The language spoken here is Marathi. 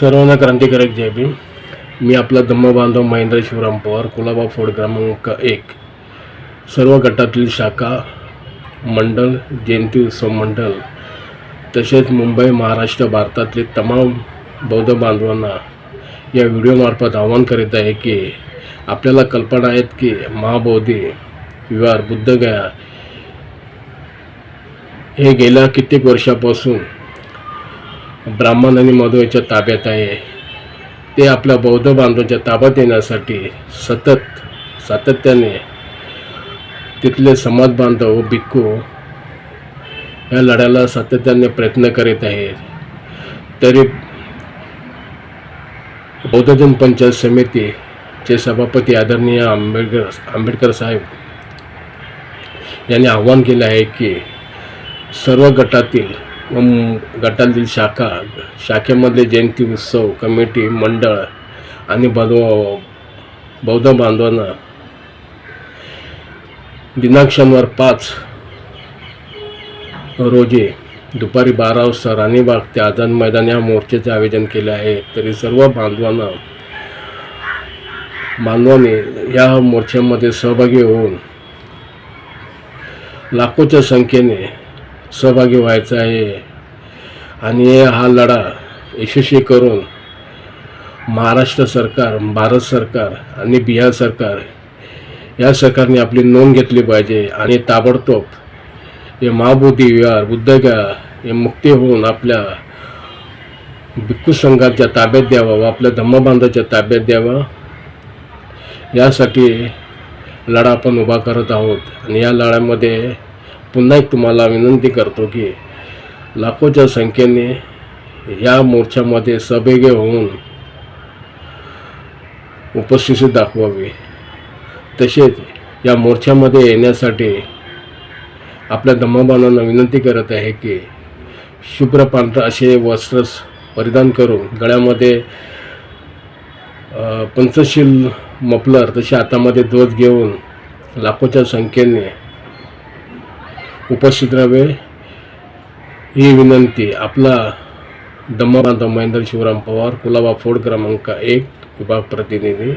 सर्वांना क्रांतिकारक जय भीम. मी आपला धम्मबांधव महेंद्र शिवराम पवार कुलाबा फोड क्रमांक एक. सर्व गटातील शाखा मंडल जयंती उत्सव मंडल तसेच मुंबई महाराष्ट्र भारतातले तमाम बौद्ध बांधवांना या व्हिडिओमार्फत आवाहन करीत आहे की आपल्याला कल्पना आहेत की महाबोधी विहार बुद्धगया हे गेल्या कित्येक वर्षापासून ब्राह्मण आणि मधुच्या ताब्यात आहे. ते आपल्या बौद्ध बांधवांच्या ताब्यात येण्यासाठी सतत सातत्याने तिथले समाज बांधव व भिक्खू या लढ्याला सातत्याने प्रयत्न करीत आहेत. तरी बौद्धजन पंचायत समितीचे सभापती आदरणीय आंबेडकर आंबेडकर साहेब यांनी आव्हान केले आहे की सर्व गटातील गटातील शाखा शाखेमधले जयंती उत्सव कमिटी मंडळ आणि बौद्ध बौद्ध बांधवांना दिनांक शनिवार पाच रोजी दुपारी बारा वाजता राणीबाग ते आझाद मैदान या मोर्चाचे आयोजन केले आहे. तरी सर्व बांधवांना बांधवांनी या मोर्चामध्ये सहभागी होऊन लाखोच्या संख्येने सहभागी व्हायचं आहे. आणि हा लढा यशस्वी करून महाराष्ट्र सरकार भारत सरकार आणि बिहार सरकार या सरकारने आपली नोंद घेतली पाहिजे आणि ताबडतोब हे महाबोधी विहार बुद्धगया हे मुक्ती होऊन आपल्या भिक्खू संघाच्या ताब्यात द्यावा व आपल्या धम्मबांधाच्या ताब्यात द्यावा. यासाठी लढा आपण उभा करत आहोत आणि या लढ्यामध्ये पुन्हा एक तुम्हाला विनंती करतो की लाखोच्या संख्येने या मोर्चामध्ये सहभागी होऊन उपस्थिती दाखवावी. तसेच या मोर्चामध्ये येण्यासाठी आपल्या धम्मबांधांना विनंती करत आहे की शुभ्र असे वस्त्र परिधान करून गळ्यामध्ये पंचशील मफलर तसे हातामध्ये ध्वज घेऊन लाखोच्या संख्येने उपस्थित राहावे. ही विनंती आपला धम्मबांधव महेंद्र शिवराम पवार कुलाबा फोड क्रमांक एक विभाग प्रतिनिधी